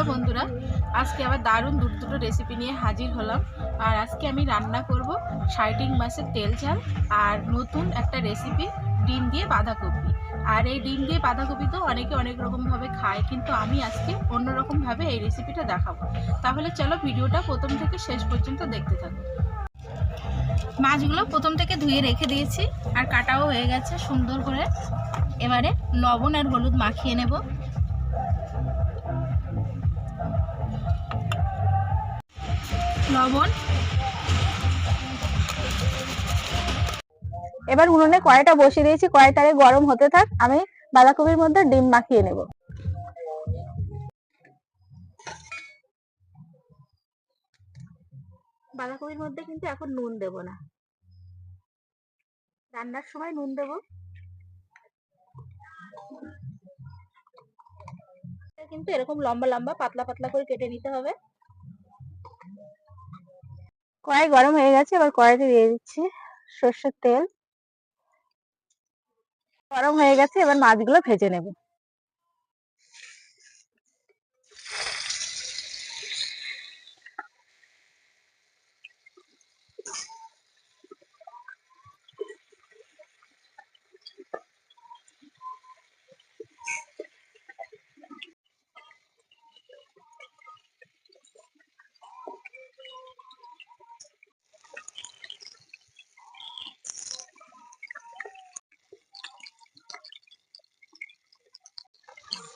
Hello বন্ধুরা, আজকে আবার দারুণ দূর দুটো রেসিপি নিয়ে হাজির হলাম। আর আজকে আমি রান্না করব সাইটিং মাছের তেল ঝাল আর নতুন একটা রেসিপি ডিম দিয়ে বাঁধাকপি। আর এই ডিম দিয়ে বাঁধাকপি তো অনেকে অনেক রকমভাবে খায়, কিন্তু আমি আজকে অন্যরকমভাবে এই রেসিপিটা দেখাবো। তাহলে চলো ভিডিওটা প্রথম থেকে শেষ পর্যন্ত দেখতে থাকো। মাছগুলো প্রথম থেকে ধুয়ে রেখে দিয়েছি, আর কাটাও হয়ে গেছে সুন্দর করে। এবারে লবণ আর হলুদ মাখিয়ে নেব। লবণ। এবার উনুনে কড়াইটা বসিয়ে দিয়েছি কড়াইটারে গরম হতে থাক, আমি বাঁধাকপির মধ্যে ডিম মাখিয়ে নেব। বাঁধাকপির মধ্যে কিন্তু এখন নুন দেব না। রান্নার সময় নুন দেব। কিন্তু এরকম লম্বা লম্বা, পাতলা পাতলা করে কেটে নিতে হবে। কড়াই গরম হয়ে গেছে, এবার কড়াইতে দিয়ে দিচ্ছি সর্ষের তেল। গরম হয়ে গেছে, এবার মাছগুলো ভেজে নেব।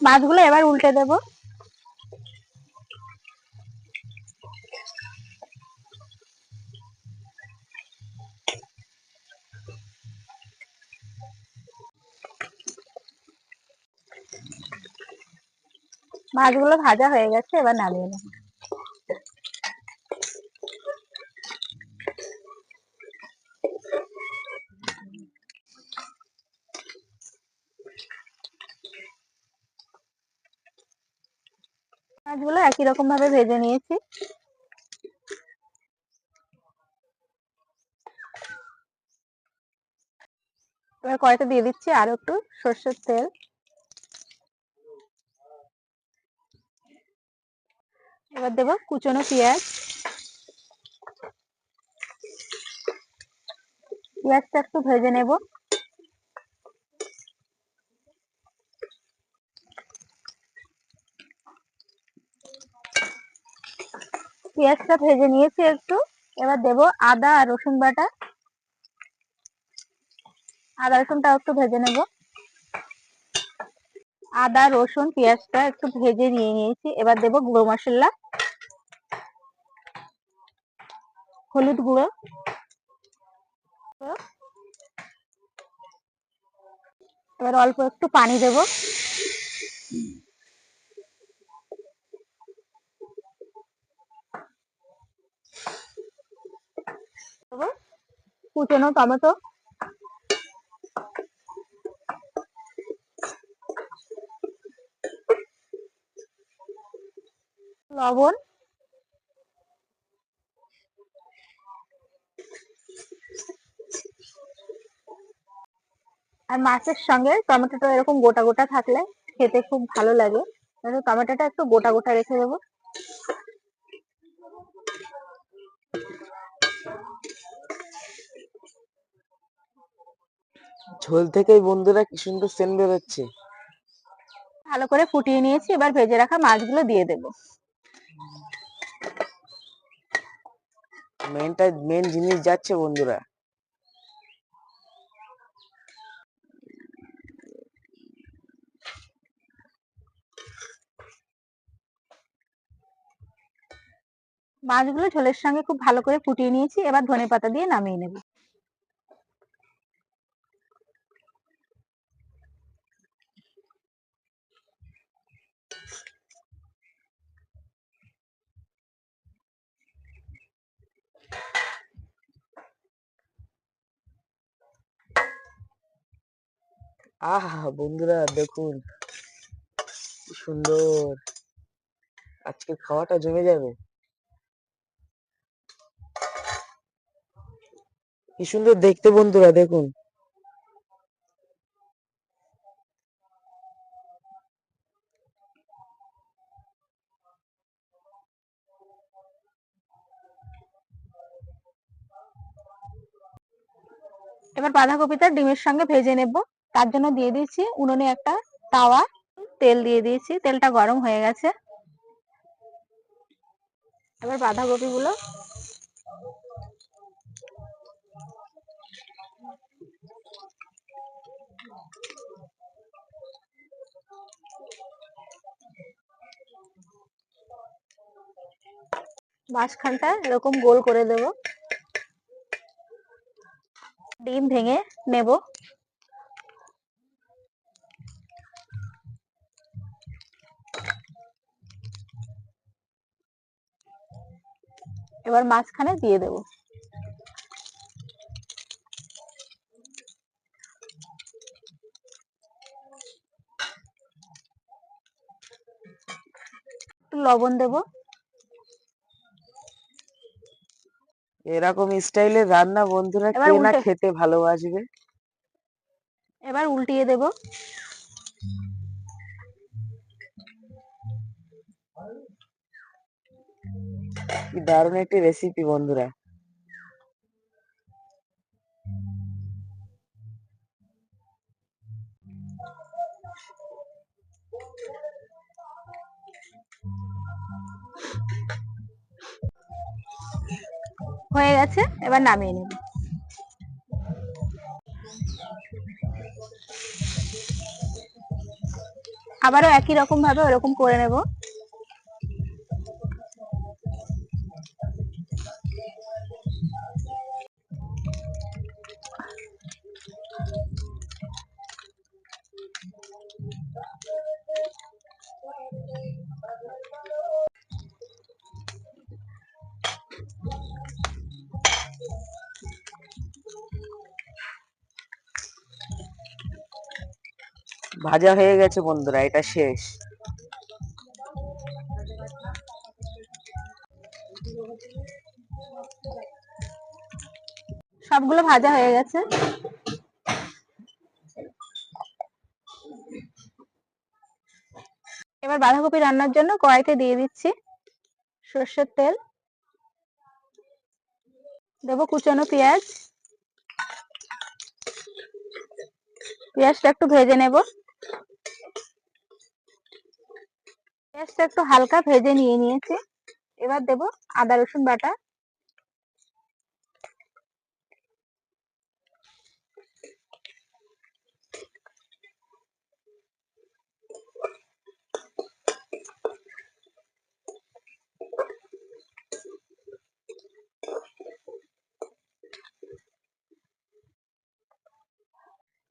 মাছগুলো এবার উল্টে দেব। মাছগুলো ভাজা হয়ে গেছে এবার নামিয়ে নেব। মাছগুলো একই রকম ভাবে ভেজে নিয়েছি। এবার কড়াইতে দিয়ে দিচ্ছি আরও একটু সর্ষের তেল। এবার দেবো কুচনো পেঁয়াজ। পেঁয়াজটা একটু ভেজে নেব। পেঁয়াজটা ভেজে নিয়েছি একটু। এবার দেব আদা আর রসুন বাটা। আদা রসুনটা একটু ভেজে নেব। আদা, রসুন, পেঁয়াজটা একটু ভেজে নিয়ে নিয়েছি। এবার দেব গুঁড়ো মশলা। হলুদ গুঁড়ো। এবার অল্প একটু পানি দেবো। কুচনো টমেটো লবণ। আর মাছের সঙ্গে টমেটোটা এরকম গোটা গোটা থাকলে খেতে খুব ভালো লাগে। টমেটোটা একটু গোটা গোটা রেখে দেবো। ঝোল থেকেই বন্ধুরা কি সুন্দর সেন বেরোচ্ছে। ভালো করে ফুটিয়ে নিয়েছি এবার ভেজে রাখা মাছগুলো দিয়ে দেবো। মেনটা মেন জিনিস যাচ্ছে বন্ধুরা। মাছগুলো ঝোলের সঙ্গে খুব ভালো করে ফুটিয়ে নিয়েছি এবার ধনে পাতা দিয়ে নামিয়ে নেব। আহ, বন্ধুরা দেখুন সুন্দর। আজকে খাওয়াটা জমে যাবে। কি সুন্দর দেখতে বন্ধুরা, দেখুন। এবার বাঁধাকপিটা ডিমের সঙ্গে ভেজে নেব। তার জন্য দিয়ে দিয়েছি উনুনে একটা তাওয়া। তেল দিয়ে দিয়েছি, তেলটা গরম হয়ে গেছে। এবার বাঁধাকপি গুলো মাঝখানটা এরকম গোল করে দেব। ডিম ভেঙে নেব। এবার মাঝখানে দিয়ে দেব। একটু লবণ দেব। এরকম স্টাইলের রান্না বন্ধুরা কে না খেতে ভালোবাসবে। এবার উল্টিয়ে দেব। কি দারুণ একটি রেসিপি বন্ধুরা। হয়ে গেছে, এবার নামিয়ে নেব। আবারও একই রকম ভাবে ওরকম করে নেব। ভাজা হয়ে গেছে বন্ধুরা, এটা শেষ। সবগুলো ভাজা হয়ে গেছে। এবার বাঁধাকপি রান্নার জন্য কড়াইতে দিয়ে দিচ্ছি সর্ষের তেল। দেব কুচানো পেঁয়াজ। পেঁয়াজটা একটু ভেজে নেব। পেঁয়াজটা একটু হালকা ভেজে নিয়ে নিয়েছি। এবার দেব আদা রসুন বাটা।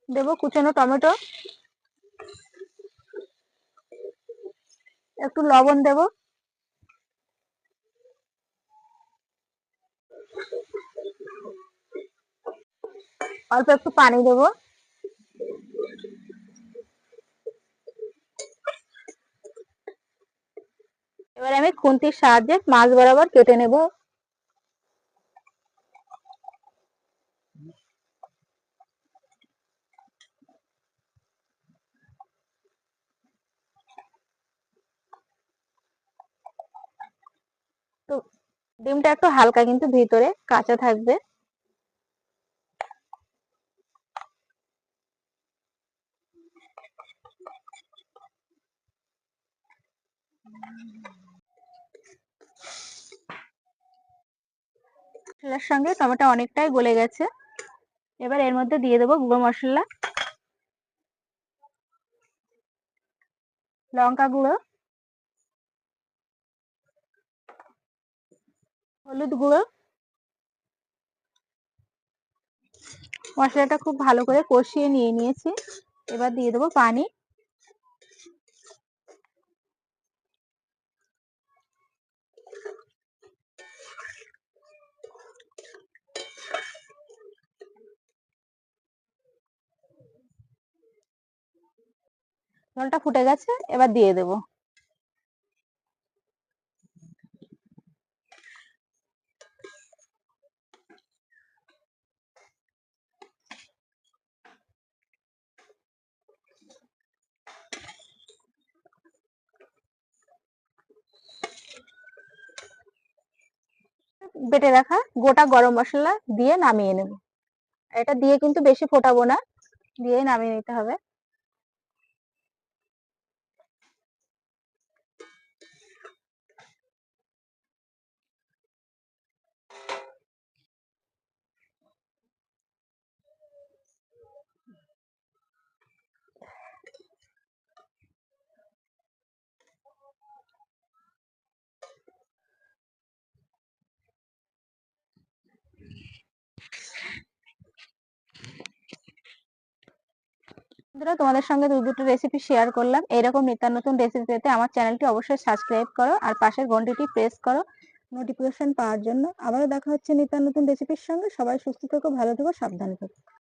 দেব কুচানো টমেটো। একটু লবণ দেব। অল্প একটু পানি দেব। এবার আমি খুন্তির সাহায্যে মাছ বরাবর কেটে নেব তো ডিমটা একটু হালকা কিন্তু ভিতরে কাঁচা থাকবে। মশলার সঙ্গে টমেটো অনেকটাই গলে গেছে। এবার এর মধ্যে দিয়ে দেবো গুঁড়ো মশলা, লঙ্কা গুঁড়ো হলুদ গুঁড়ো। মশলাটা খুব ভালো করে কষিয়ে নিয়ে নিয়েছি। এবার দিয়ে দেবো পানি। জলটা ফুটে গেছে, এবার দিয়ে দেবো। বেটে রাখা গোটা গরম মশলা দিয়ে নামিয়ে নেব। এটা দিয়ে কিন্তু বেশি ফোটাবো না দিয়ে নামিয়ে নিতে হবে। বন্ধুরা, তোমাদের সঙ্গে দু দুটো রেসিপি শেয়ার করলাম। এরকম নিত্য নতুন রেসিপি পেতে আমার চ্যানেলটি অবশ্যই সাবস্ক্রাইব করো আর পাশের ঘন্টিটি প্রেস করো নোটিফিকেশন পাওয়ার জন্য। আবারও দেখা হচ্ছে নিত্য নতুন রেসিপির সঙ্গে। সবাই সুস্থ থেকো, ভালো থেকো, সাবধানে থেকো।